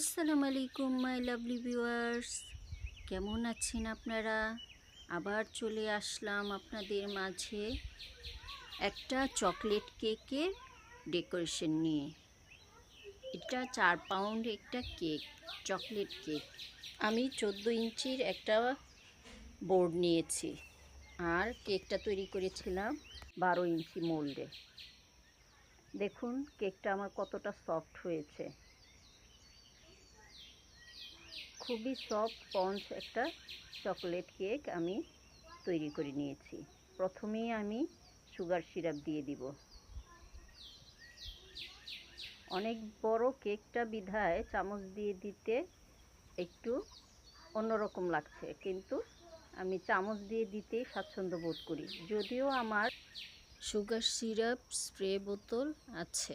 আসসালামু আলাইকুম my lovely viewers. কেমন আছেন আপনারা? আবার চলে আসলাম আপনাদের মাঝে একটা চকলেট কেকের ডেকোরেশন নিয়ে। এটা চার পাউন্ড একটা কেক, চকলেট কেক। আমি চোদ্দ ইঞ্চির একটা বোর্ড নিয়েছি আর কেকটা তৈরি করেছিলাম বারো ইঞ্চি মোল্ডে। দেখুন, কেকটা আমার কতটা সফট হয়েছে। খুবই সফট স্পঞ্জ একটা চকলেট কেক আমি তৈরি করে নিয়েছি। প্রথমেই আমি সুগার সিরাপ দিয়ে দিব। অনেক বড় কেকটা বিধায় চামচ দিয়ে দিতে একটু অন্যরকম লাগছে, কিন্তু আমি চামচ দিয়ে দিতেই স্বাচ্ছন্দ্য বোধ করি। যদিও আমার সুগার সিরাপ স্প্রে বোতল আছে।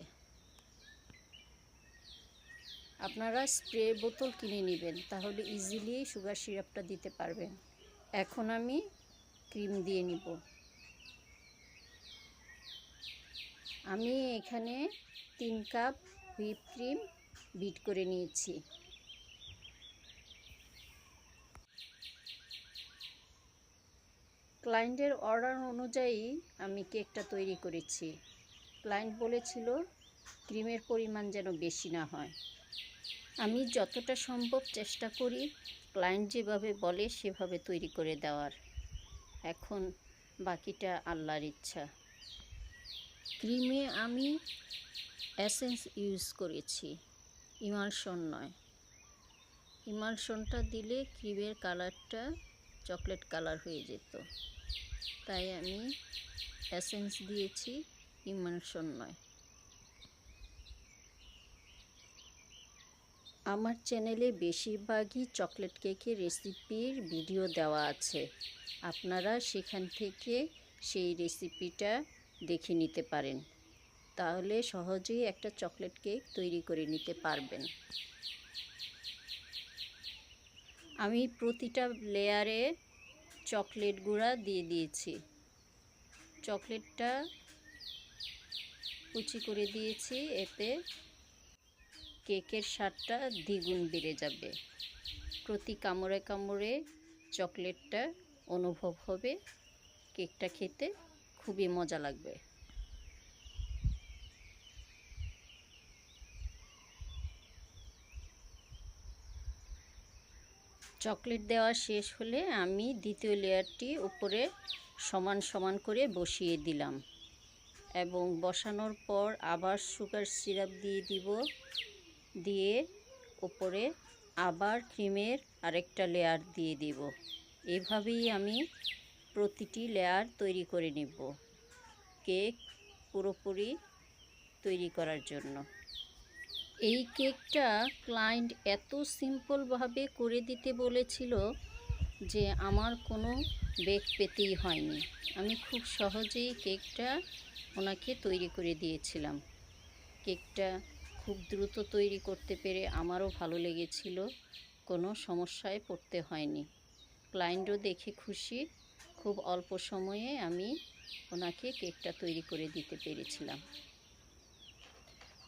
আপনারা স্প্রে বোতল কিনে নেবেন, তাহলে ইজিলি সুগার সিরাপটা দিতে পারবেন। এখন আমি ক্রিম দিয়ে নিব। আমি এখানে তিন কাপ হুইপ ক্রিম বিট করে নিয়েছি। ক্লায়েন্টের অর্ডার অনুযায়ী আমি কেকটা তৈরি করেছি। ক্লায়েন্ট বলেছিল ক্রিমের পরিমাণ যেন বেশি না হয়। আমি যতটা সম্ভব চেষ্টা করি ক্লায়েন্ট যেভাবে বলে সেভাবে তৈরি করে দেওয়ার। এখন বাকিটা আল্লাহর ইচ্ছা। ক্রিমে আমি অ্যাসেন্স ইউজ করেছি, ইমালশন নয়। ইমালশনটা দিলে ক্রিমের কালারটা চকলেট কালার হয়ে যেত। তাই আমি অ্যাসেন্স দিয়েছি, ইমালশন নয়। আমার চ্যানেলে বেশিরভাগই চকলেট কেকের রেসিপির ভিডিও দেওয়া আছে। আপনারা সেখান থেকে সেই রেসিপিটা দেখে নিতে পারেন। তাহলে সহজেই একটা চকলেট কেক তৈরি করে নিতে পারবেন। আমি প্রতিটা লেয়ারে চকলেট গুঁড়া দিয়ে দিয়েছি। চকলেটটা কুচি করে দিয়েছি এতে কেকের স্বাদটা দ্বিগুণ বেড়ে যাবে। প্রতি কামড়ে কামড়ে চকলেটটা অনুভব হবে। কেকটা খেতে খুবই মজা লাগবে। চকলেট দেওয়া শেষ হলে আমি দ্বিতীয় লেয়ারটি উপরে সমান সমান করে বসিয়ে দিলাম এবং বসানোর পর আবার সুগার সিরাপ দিয়ে দিব। দিয়ে ওপরে আবার ক্রিমের আরেকটা লেয়ার দিয়ে দিব। এভাবেই আমি প্রতিটি লেয়ার তৈরি করে নেব কেক পুরোপুরি তৈরি করার জন্য। এই কেকটা ক্লায়েন্ট এত সিম্পলভাবে করে দিতে বলেছিল যে আমার কোনো বেগ পেতেই হয়নি। আমি খুব সহজেই কেকটা ওনাকে তৈরি করে দিয়েছিলাম। কেকটা খুব দ্রুত তৈরি করতে পেরে আমারও ভালো লেগেছিল। কোনো সমস্যায় পড়তে হয়নি। ক্লায়েন্টও দেখে খুশি। খুব অল্প সময়ে আমি ওনাকে কেকটা তৈরি করে দিতে পেরেছিলাম।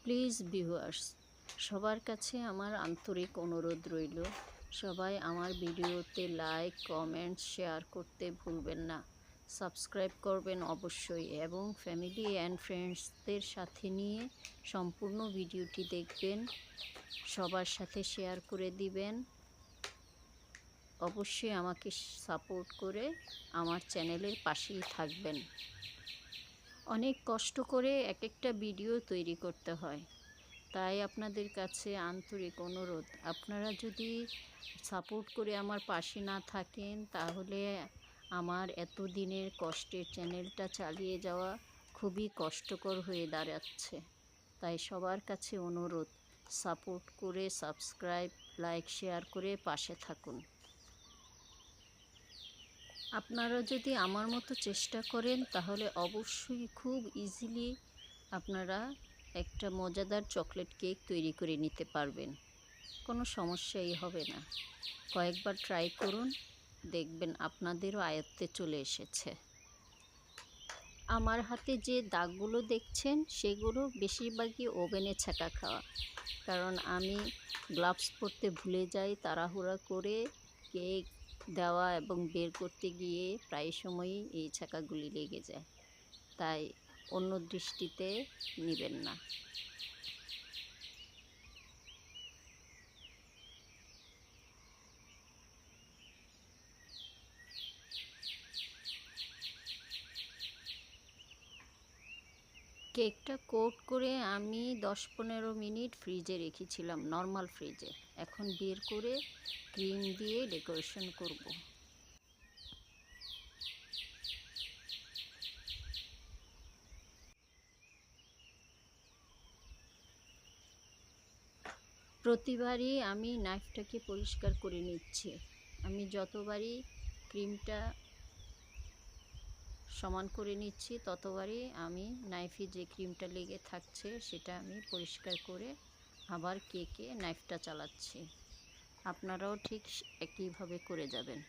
প্লিজ ভিউয়ার্স, সবার কাছে আমার আন্তরিক অনুরোধ রইল। সবাই আমার ভিডিওতে লাইক, কমেন্ট, শেয়ার করতে ভুলবেন না। সাবস্ক্রাইব করবেন অবশ্যই এবং ফ্যামিলি অ্যান্ড ফ্রেন্ডসদের সাথে নিয়ে সম্পূর্ণ ভিডিওটি দেখবেন, সবার সাথে শেয়ার করে দিবেন। অবশ্যই আমাকে সাপোর্ট করে আমার চ্যানেলের পাশেই থাকবেন। অনেক কষ্ট করে এক একটা ভিডিও তৈরি করতে হয়, তাই আপনাদের কাছে আন্তরিক অনুরোধ। আপনারা যদি সাপোর্ট করে আমার পাশে না থাকেন, তাহলে আমার এত দিনের কষ্টের চ্যানেলটা চালিয়ে যাওয়া খুবই কষ্টকর হয়ে দাঁড়াচ্ছে। তাই সবার কাছে অনুরোধ, সাপোর্ট করে সাবস্ক্রাইব, লাইক, শেয়ার করে পাশে থাকুন। আপনারা যদি আমার মতো চেষ্টা করেন, তাহলে অবশ্যই খুব ইজিলি আপনারা একটা মজাদার চকলেট কেক তৈরি করে নিতে পারবেন। কোনো সমস্যাই হবে না। কয়েকবার ট্রাই করুন দেখবেন আপনাদেরও আয়ত্তে চলে এসেছে। আমার হাতে যে দাগগুলো দেখছেন, সেগুলো বেশিরভাগই ওভেনে ছাকা খাওয়া। কারণ আমি গ্লাভস পরতে ভুলে যাই, তাড়াহুড়া করে কেক দেওয়া এবং বের করতে গিয়ে প্রায় সময়ই এই ছাকাগুলি লেগে যায়। তাই অন্য দৃষ্টিতে নেবেন না। কেকটা কোট করে আমি দশ পনেরো মিনিট ফ্রিজে রেখেছিলাম নর্মাল ফ্রিজে এখন বের করে ক্রিম দিয়ে ডেকোরেশন করব। প্রতিবারই আমি নাইফটাকে পরিষ্কার করে নিচ্ছি আমি যতবারই ক্রিমটা সমান করে নিচ্ছি ততবারই আমি নাইফে যে ক্রিমটা লেগে থাকছে সেটা আমি পরিষ্কার করে আবার কেকে নাইফটা চালাচ্ছি। আপনারাও ঠিক একইভাবে করে যাবেন।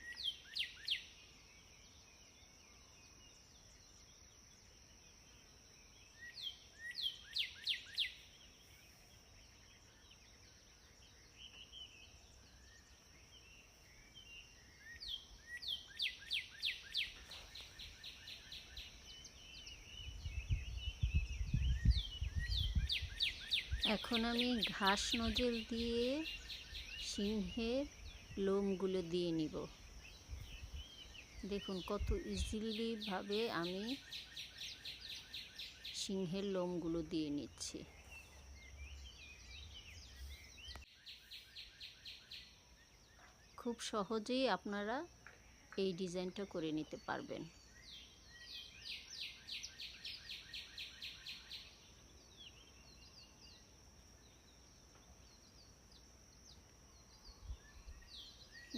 এখন আমি ঘাস নজল দিয়ে সিংহের লোমগুলো দিয়ে নিব। দেখুন কত ইজিলিভাবে আমি সিংহের লোমগুলো দিয়ে নিচ্ছি। খুব সহজেই আপনারা এই ডিজাইনটা করে নিতে পারবেন।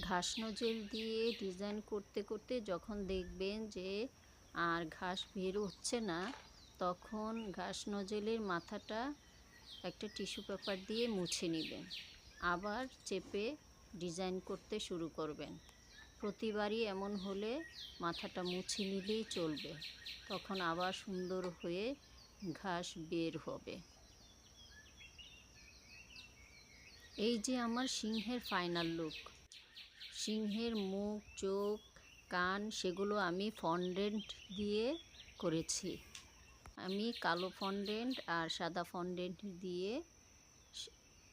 ঘাস নজেল দিয়ে ডিজাইন করতে করতে যখন দেখবেন যে আর ঘাস বের হচ্ছে না, তখন ঘাস নজেলের মাথাটা একটা টিস্যু পেপার দিয়ে মুছে নেবেন। আবার চেপে ডিজাইন করতে শুরু করবেন। প্রতিবারই এমন হলে মাথাটা মুছে নিলেই চলবে। তখন আবার সুন্দর হয়ে ঘাস বের হবে। এই যে আমার সিংহের ফাইনাল লুক সিংহের মুখ, চোখ, কান, সেগুলো আমি ফন্ডেন্ট দিয়ে করেছি। আমি কালো ফন্ডেন্ট আর সাদা ফন্ডেন্ট দিয়ে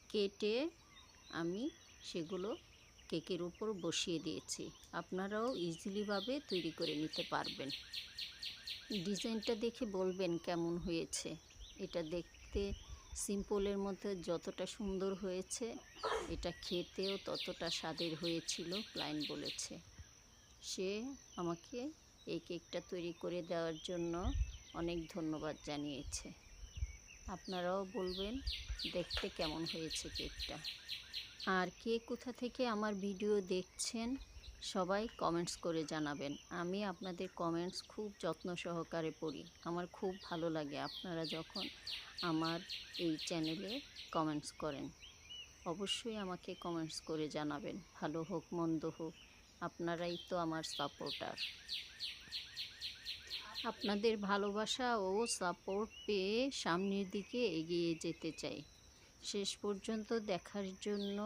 কেটে আমি সেগুলো কেকের উপর বসিয়ে দিয়েছি। আপনারাও ইজিলিভাবে তৈরি করে নিতে পারবেন। ডিজাইনটা দেখে বলবেন কেমন হয়েছে। এটা দেখতে সিম্পলের মধ্যে যতটা সুন্দর হয়েছে, এটা খেতেও ততটা স্বাদের হয়েছিল, ক্লায়েন্ট বলেছে। সে আমাকে এই কেকটা তৈরি করে দেওয়ার জন্য অনেক ধন্যবাদ জানিয়েছে। আপনারাও বলবেন, দেখতে কেমন হয়েছে কেকটা। আর কে কোথা থেকে আমার ভিডিও দেখছেন সবাই কমেন্টস করে জানাবেন। আমি আপনাদের কমেন্টস খুব যত্ন সহকারে পড়ি। আমার খুব ভালো লাগে আপনারা যখন আমার এই চ্যানেলে কমেন্টস করেন। অবশ্যই আমাকে কমেন্টস করে জানাবেন। ভালো হোক, মন্দ হোক, আপনারাই তো আমার সাপোর্টার আপনাদের ভালোবাসা ও সাপোর্ট পেয়ে সামনের দিকে এগিয়ে যেতে চাই। শেষ পর্যন্ত দেখার জন্য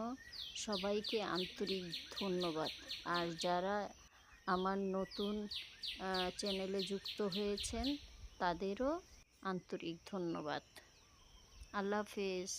সবাইকে আন্তরিক ধন্যবাদ। আর যারা আমার নতুন চ্যানেলে যুক্ত হয়েছেন, তাদেরও আন্তরিক ধন্যবাদ। আল্লাহ হাফেজ।